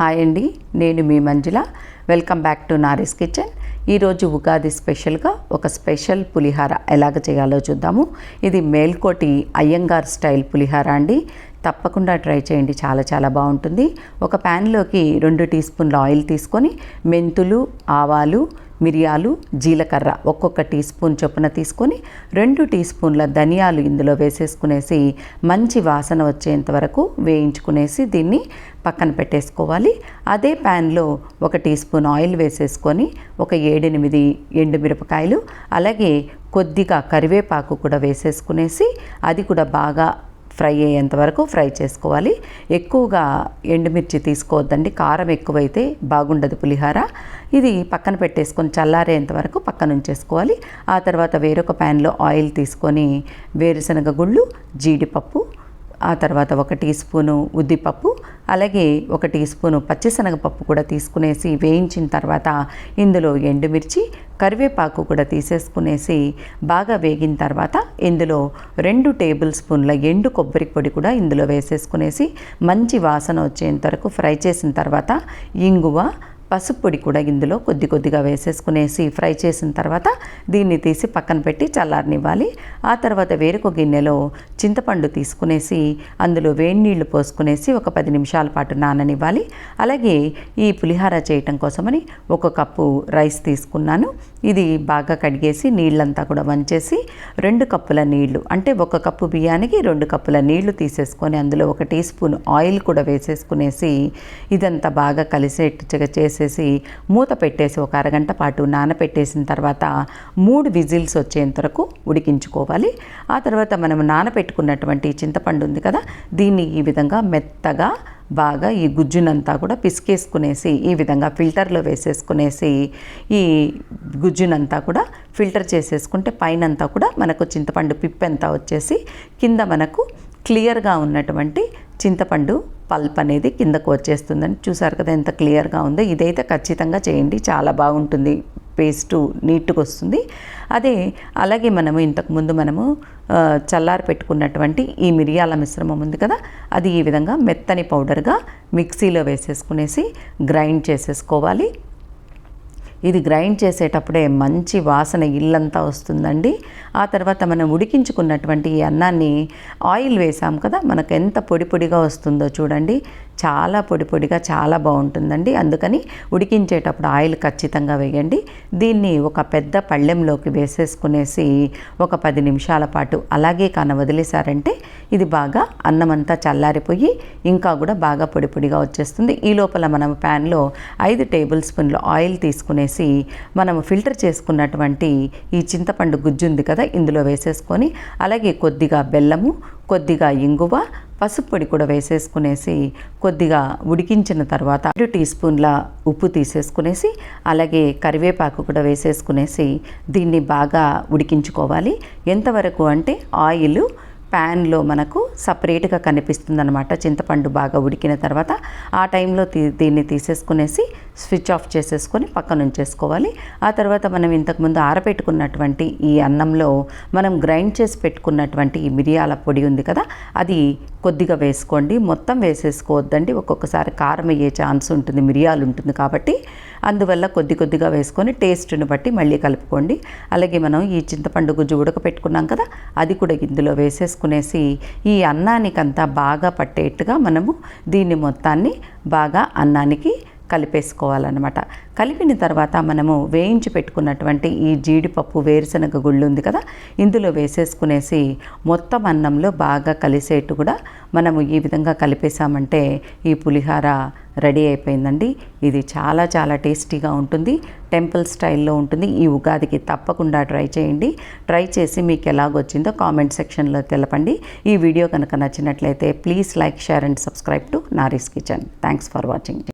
Hi అండి నేను మీ Manjula. Welcome back to Nari's kitchen ఈరోజు ఉగాది స్పెషల్గా ఒక స్పెషల్ పులిహార ఎలాగ చేయాలో చూద్దాము. ఇది మేల్కోటి అయ్యంగార్ స్టైల్ పులిహార అండి. తప్పకుండా ట్రై చేయండి చాలా చాలా బాగుంటుంది. ఒక ప్యాన్లోకి రెండు టీ స్పూన్ల ఆయిల్ తీసుకొని మెంతులు ఆవాలు మిరియాలు జీలకర్ర ఒక్కొక్క టీ స్పూన్ చొప్పున తీసుకొని రెండు టీ స్పూన్ల ధనియాలు ఇందులో వేసేసుకునేసి మంచి వాసన వచ్చేంత వరకు వేయించుకునేసి దీన్ని పక్కన పెట్టేసుకోవాలి. అదే ప్యాన్లో ఒక టీ స్పూన్ ఆయిల్ వేసేసుకొని ఒక ఏడెనిమిది ఎండుమిరపకాయలు అలాగే కొద్దిగా కరివేపాకు కూడా వేసేసుకునేసి అది కూడా బాగా ఫ్రై అయ్యేంత వరకు ఫ్రై చేసుకోవాలి. ఎక్కువగా ఎండుమిర్చి తీసుకోవద్దండి. కారం ఎక్కువైతే బాగుండదు పులిహార. ఇది పక్కన పెట్టేసుకొని చల్లారేంత వరకు పక్కన ఉంచేసుకోవాలి. ఆ తర్వాత వేరొక ప్యాన్లో ఆయిల్ తీసుకొని వేరుశనగ గుళ్ళు జీడిపప్పు ఆ తర్వాత ఒక టీ స్పూను ఉద్దిపప్పు అలాగే ఒక టీ స్పూను పచ్చిశనగపప్పు కూడా తీసుకునేసి వేయించిన తర్వాత ఇందులో ఎండుమిర్చి కరివేపాకు కూడా తీసేసుకునేసి బాగా వేగిన తర్వాత ఇందులో రెండు టేబుల్ స్పూన్ల ఎండు కొబ్బరి పొడి కూడా ఇందులో వేసేసుకునేసి మంచి వాసన వచ్చేంత వరకు ఫ్రై చేసిన తర్వాత ఇంగువ పసుపు పొడి కూడా ఇందులో కొద్ది కొద్దిగా వేసేసుకునేసి ఫ్రై చేసిన తర్వాత దీన్ని తీసి పక్కన పెట్టి చల్లారనివ్వాలి. ఆ తర్వాత వేరొక గిన్నెలో చింతపండు తీసుకునేసి అందులో వేడి నీళ్ళు పోసుకునేసి ఒక పది నిమిషాల పాటు నాననివ్వాలి. అలాగే ఈ పులిహార చేయటం కోసమని ఒక కప్పు రైస్ తీసుకున్నాను. ఇది బాగా కడిగేసి నీళ్ళంతా కూడా వంచేసి రెండు కప్పుల నీళ్ళు అంటే ఒక కప్పు బియ్యానికి రెండు కప్పుల నీళ్ళు తీసేసుకొని అందులో ఒక టీ స్పూన్ ఆయిల్ కూడా వేసేసుకునేసి ఇదంతా బాగా కలిసేట్టుగా చేసేసి మూత పెట్టేసి ఒక అరగంట పాటు నానపెట్టేసిన తర్వాత మూడు విజిల్స్ వచ్చేంత వరకు ఉడికించుకోవాలి. ఆ తర్వాత మనం నానపెట్టుకున్నటువంటి చింతపండు ఉంది కదా దీన్ని ఈ విధంగా మెత్తగా బాగా ఈ గుజ్జునంతా కూడా పిసికేసుకునేసి ఈ విధంగా ఫిల్టర్లో వేసేసుకునేసి ఈ గుజ్జునంతా కూడా ఫిల్టర్ చేసేసుకుంటే పైనంతా కూడా మనకు చింతపండు పిప్పంతా వచ్చేసి కింద మనకు క్లియర్గా ఉన్నటువంటి చింతపండు పల్ప్ అనేది కిందకు వచ్చేస్తుందని చూసారు కదా ఎంత క్లియర్గా ఉందో. ఇదైతే ఖచ్చితంగా చేయండి. చాలా బాగుంటుంది. పేస్ట్ నీట్గా వస్తుంది. అదే అలాగే మనము ఇంతకుముందు మనము చల్లారి పెట్టుకున్నటువంటి ఈ మిరియాల మిశ్రమం ఉంది కదా అది ఈ విధంగా మెత్తని పౌడర్గా మిక్సీలో వేసేసుకునేసి గ్రైండ్ చేసేసుకోవాలి. ఇది గ్రైండ్ చేసేటప్పుడే మంచి వాసన ఇల్లంతా వస్తుందండి. ఆ తర్వాత మనం ఉడికించుకున్నటువంటి ఈ అన్నాన్ని ఆయిల్ వేసాం కదా మనకు ఎంత పొడి పొడిగా వస్తుందో చూడండి. చాలా పొడి పొడిగా చాలా బాగుంటుందండి. అందుకని ఉడికించేటప్పుడు ఆయిల్ ఖచ్చితంగా వేయండి. దీన్ని ఒక పెద్ద పళ్ళెంలోకి వేసేసుకునేసి ఒక పది నిమిషాల పాటు అలాగే కాన వదిలేశారంటే ఇది బాగా అన్నం అంతా చల్లారిపోయి ఇంకా కూడా బాగా పొడి పొడిగా వచ్చేస్తుంది. ఈ లోపల మనం ప్యాన్లో ఐదు టేబుల్ స్పూన్ల ఆయిల్ తీసుకునేసి మనం ఫిల్టర్ చేసుకున్నటువంటి ఈ చింతపండు గుజ్జు ఉంది కదా ఇందులో వేసేసుకొని అలాగే కొద్దిగా బెల్లము కొద్దిగా ఇంగువ పసుపు పొడి కూడా వేసేసుకునేసి కొద్దిగా ఉడికించిన తర్వాత రెండు టీ స్పూన్ల ఉప్పు తీసేసుకునేసి అలాగే కరివేపాకు కూడా వేసేసుకునేసి దీన్ని బాగా ఉడికించుకోవాలి. ఎంతవరకు అంటే ఆయిల్ ప్యాన్లో మనకు సపరేట్గా కనిపిస్తుంది అనమాట చింతపండు బాగా ఉడికిన తర్వాత ఆ టైంలో తీ దీన్ని తీసేసుకునేసి స్విచ్ ఆఫ్ చేసేసుకొని పక్కన ఉంచేసుకోవాలి. ఆ తర్వాత మనం ఇంతకుముందు ఆరబెట్టుకున్నటువంటి ఈ అన్నంలో మనం గ్రైండ్ చేసి పెట్టుకున్నటువంటి ఈ మిరియాల పొడి ఉంది కదా అది కొద్దిగా వేసుకోండి. మొత్తం వేసేసుకోవద్దండి. ఒక్కొక్కసారి కారం అయ్యే ఛాన్స్ ఉంటుంది మిరియాలు ఉంటుంది కాబట్టి. అందువల్ల కొద్ది కొద్దిగా వేసుకొని టేస్ట్ని బట్టి మళ్ళీ కలుపుకోండి. అలాగే మనం ఈ చింతపండు గుజ్జు ఉడకపెట్టుకున్నాం కదా అది కూడా ఇందులో వేసేసుకునేసి ఈ అన్నానికంతా బాగా పట్టేట్టుగా మనము దీన్ని మొత్తాన్ని బాగా అన్నానికి కలిపేసుకోవాలన్నమాట. కలిపిన తర్వాత మనము వేయించి పెట్టుకున్నటువంటి ఈ జీడిపప్పు వేరుశనగ గుళ్ళు ఉంది కదా ఇందులో వేసేసుకునేసి మొత్తం అన్నంలో బాగా కలిసేట్టు కూడా మనము ఈ విధంగా కలిపేసామంటే ఈ పులిహార రెడీ అయిపోయిందండి. ఇది చాలా చాలా టేస్టీగా ఉంటుంది టెంపుల్ స్టైల్లో ఉంటుంది. ఈ ఉగాదికి తప్పకుండా ట్రై చేయండి. ట్రై చేసి మీకు ఎలాగొచ్చిందో కామెంట్ సెక్షన్లో తెలపండి. ఈ వీడియో కనుక నచ్చినట్లయితే please like share and subscribe to Nari's kitchen. Thanks for watching.